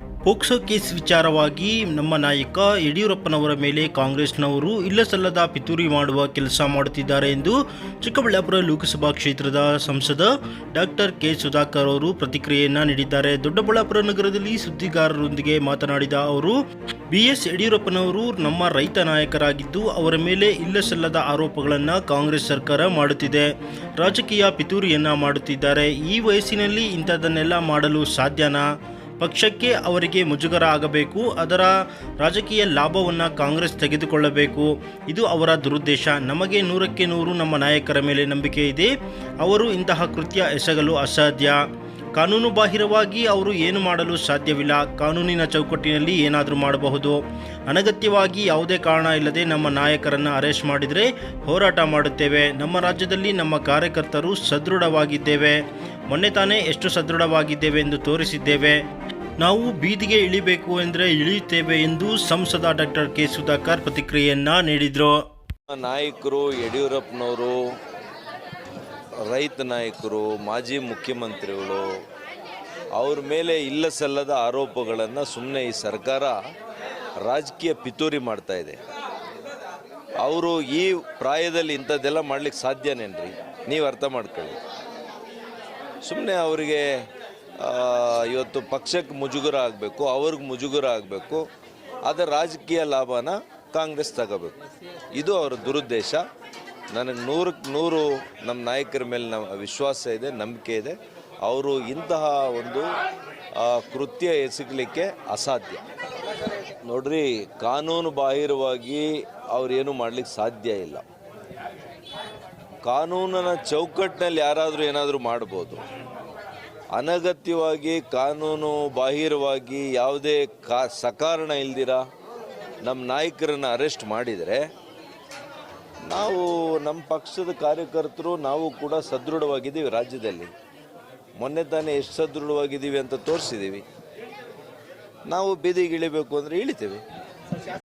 POCSO case ವಿಚಾರವಾಗಿ ನಮ್ಮ ನಾಯಕ ಯಡಿಯೂರಪ್ಪನವರ ಮೇಲೆ ಕಾಂಗ್ರೆಸ್ನವರು ಇಲ್ಲಸಲ್ಲದ ಪಿತೂರಿ ಮಾಡುವ ಕೆಲಸ ಮಾಡುತ್ತಿದ್ದಾರೆ ಎಂದು ಚಿಕ್ಕಬಳ್ಳಾಪುರ ಲೋಕಸಭಾ ಕ್ಷೇತ್ರದ ಸಂಸದ ಡಾಕ್ಟರ್ ಕೆ ಸುಧಾಕರ್ ಅವರು ಪ್ರತಿಕ್ರಿಯೆಯನ್ನು ನೀಡಿದ್ದಾರೆ. ದೊಡ್ಡಬಳ್ಳಾಪುರ ನಗರದಲ್ಲಿ ಸುದ್ದಿಗಾರರೊಂದಿಗೆ ಮಾತನಾಡಿದ ಅವರು, ಬಿಎಸ್ ಯಡಿಯೂರಪ್ಪನವರು ನಮ್ಮ ರೈತ ನಾಯಕರಾಗಿದ್ದು ಅವರ ಮೇಲೆ ಇಲ್ಲಸಲ್ಲದ ಆರೋಪಗಳನ್ನು ಕಾಂಗ್ರೆಸ್ ಸರ್ಕಾರ ಮಾಡುತ್ತಿದೆ. ರಾಜಕೀಯ ಪಿತೂರಿಯನ್ನ ಮಾಡುತ್ತಿದ್ದಾರೆ. ಈ ವಯಸ್ಸಿನಲ್ಲಿ ಇಂಥದನ್ನೆಲ್ಲ ಮಾಡಲು ಸಾಧ್ಯನಾ? ಪಕ್ಷಕ್ಕೆ ಅವರಿಗೆ ಮುಜುಗರ ಆಗಬೇಕು ಅದರ ರಾಜಕೀಯ ಲಾಭವನ್ನು ಕಾಂಗ್ರೆಸ್ ತೆಗೆದುಕೊಳ್ಳಬೇಕು. ಇದು ಅವರ ದುರುದ್ದೇಶ. ನಮಗೆ ನೂರಕ್ಕೆ ನೂರು ನಮ್ಮ ನಾಯಕರ ಮೇಲೆ ನಂಬಿಕೆ ಇದೆ. ಅವರು ಇಂತಹ ಕೃತ್ಯ ಎಸಗಲು ಅಸಾಧ್ಯ. ಕಾನೂನು ಬಾಹಿರವಾಗಿ ಅವರು ಏನು ಮಾಡಲು ಸಾಧ್ಯವಿಲ್ಲ. ಕಾನೂನಿನ ಚೌಕಟ್ಟಿನಲ್ಲಿ ಏನಾದರೂ ಮಾಡಬಹುದು. ಅನಗತ್ಯವಾಗಿ ಯಾವುದೇ ಕಾರಣ ಇಲ್ಲದೆ ನಮ್ಮ ನಾಯಕರನ್ನು ಅರೆಸ್ಟ್ ಮಾಡಿದರೆ ಹೋರಾಟ ಮಾಡುತ್ತೇವೆ. ನಮ್ಮ ರಾಜ್ಯದಲ್ಲಿ ನಮ್ಮ ಕಾರ್ಯಕರ್ತರು ಸದೃಢವಾಗಿದ್ದೇವೆ. ಮೊನ್ನೆ ತಾನೇ ಎಷ್ಟು ಸದೃಢವಾಗಿದ್ದೇವೆ ಎಂದು ತೋರಿಸಿದ್ದೇವೆ. ನಾವು ಬೀದಿಗೆ ಇಳಿಬೇಕು ಎಂದರೆ ಇಳಿಯುತ್ತೇವೆ ಎಂದು ಸಂಸದ ಡಾಕ್ಟರ್ ಕೆ ಸುಧಾಕರ್ ಪ್ರತಿಕ್ರಿಯೆಯನ್ನ ನೀಡಿದರು. ನಾಯಕರು, ಯಡಿಯೂರಪ್ಪನವರು, ರೈತ ನಾಯಕರು, ಮಾಜಿ ಮುಖ್ಯಮಂತ್ರಿಗಳು, ಅವ್ರ ಮೇಲೆ ಇಲ್ಲ ಸಲ್ಲದ ಆರೋಪಗಳನ್ನು ಸುಮ್ಮನೆ ಈ ಸರ್ಕಾರ ರಾಜಕೀಯ ಪಿತೂರಿ ಮಾಡ್ತಾ ಇದೆ. ಅವರು ಈ ಪ್ರಾಯದಲ್ಲಿ ಇಂಥದ್ದೆಲ್ಲ ಮಾಡ್ಲಿಕ್ಕೆ ಸಾಧ್ಯನೇನ್ರಿ? ನೀವು ಅರ್ಥ ಮಾಡ್ಕೊಳ್ಳಿ. ಸುಮ್ಮನೆ ಅವರಿಗೆ ಇವತ್ತು ಪಕ್ಷಕ್ಕೆ ಮುಜುಗರ ಆಗಬೇಕು ಅವ್ರಿಗೆ ಮುಜುಗರ ಆಗಬೇಕು ಅದರ ರಾಜಕೀಯ ಲಾಭನ ಕಾಂಗ್ರೆಸ್ ತಗೋಬೇಕು. ಇದು ಅವರ ದುರುದ್ದೇಶ. ನನಗೆ ನೂರಕ್ಕೆ ನೂರು ನಮ್ಮ ನಾಯಕರ ಮೇಲೆ ನಮ್ಮ ವಿಶ್ವಾಸ ಇದೆ, ನಂಬಿಕೆ ಇದೆ. ಅವರು ಇಂತಹ ಒಂದು ಕೃತ್ಯ ಎಸಗಲಿಕ್ಕೆ ಅಸಾಧ್ಯ. ನೋಡ್ರಿ, ಕಾನೂನು ಬಾಹಿರವಾಗಿ ಅವ್ರೇನು ಮಾಡ್ಲಿಕ್ಕೆ ಸಾಧ್ಯ ಇಲ್ಲ. ಕಾನೂನಿನ ಚೌಕಟ್ಟಿನಲ್ಲಿ ಯಾರಾದರೂ ಏನಾದರೂ ಮಾಡ್ಬೋದು. ಅನಗತ್ಯವಾಗಿ, ಕಾನೂನು ಬಾಹಿರವಾಗಿ ಯಾವುದೇ ಕಾ, ಸಕಾರಣ ಇಲ್ದಿರ? ನಮ್ಮ ನಾಯಕರನ್ನು ಅರೆಸ್ಟ್ ಮಾಡಿದರೆ ನಾವು ನಮ್ಮ ಪಕ್ಷದ ಕಾರ್ಯಕರ್ತರು ನಾವು ಕೂಡ ಸದೃಢವಾಗಿದ್ದೀವಿ ರಾಜ್ಯದಲ್ಲಿ. ಮೊನ್ನೆ ತಾನೇ ಎಷ್ಟು ಸದೃಢವಾಗಿದ್ದೀವಿ ಅಂತ ತೋರಿಸಿದ್ದೀವಿ. ನಾವು ಬೀದಿಗೆ ಇಳಿಬೇಕು ಅಂದರೆ ಇಳಿತೇವೆ.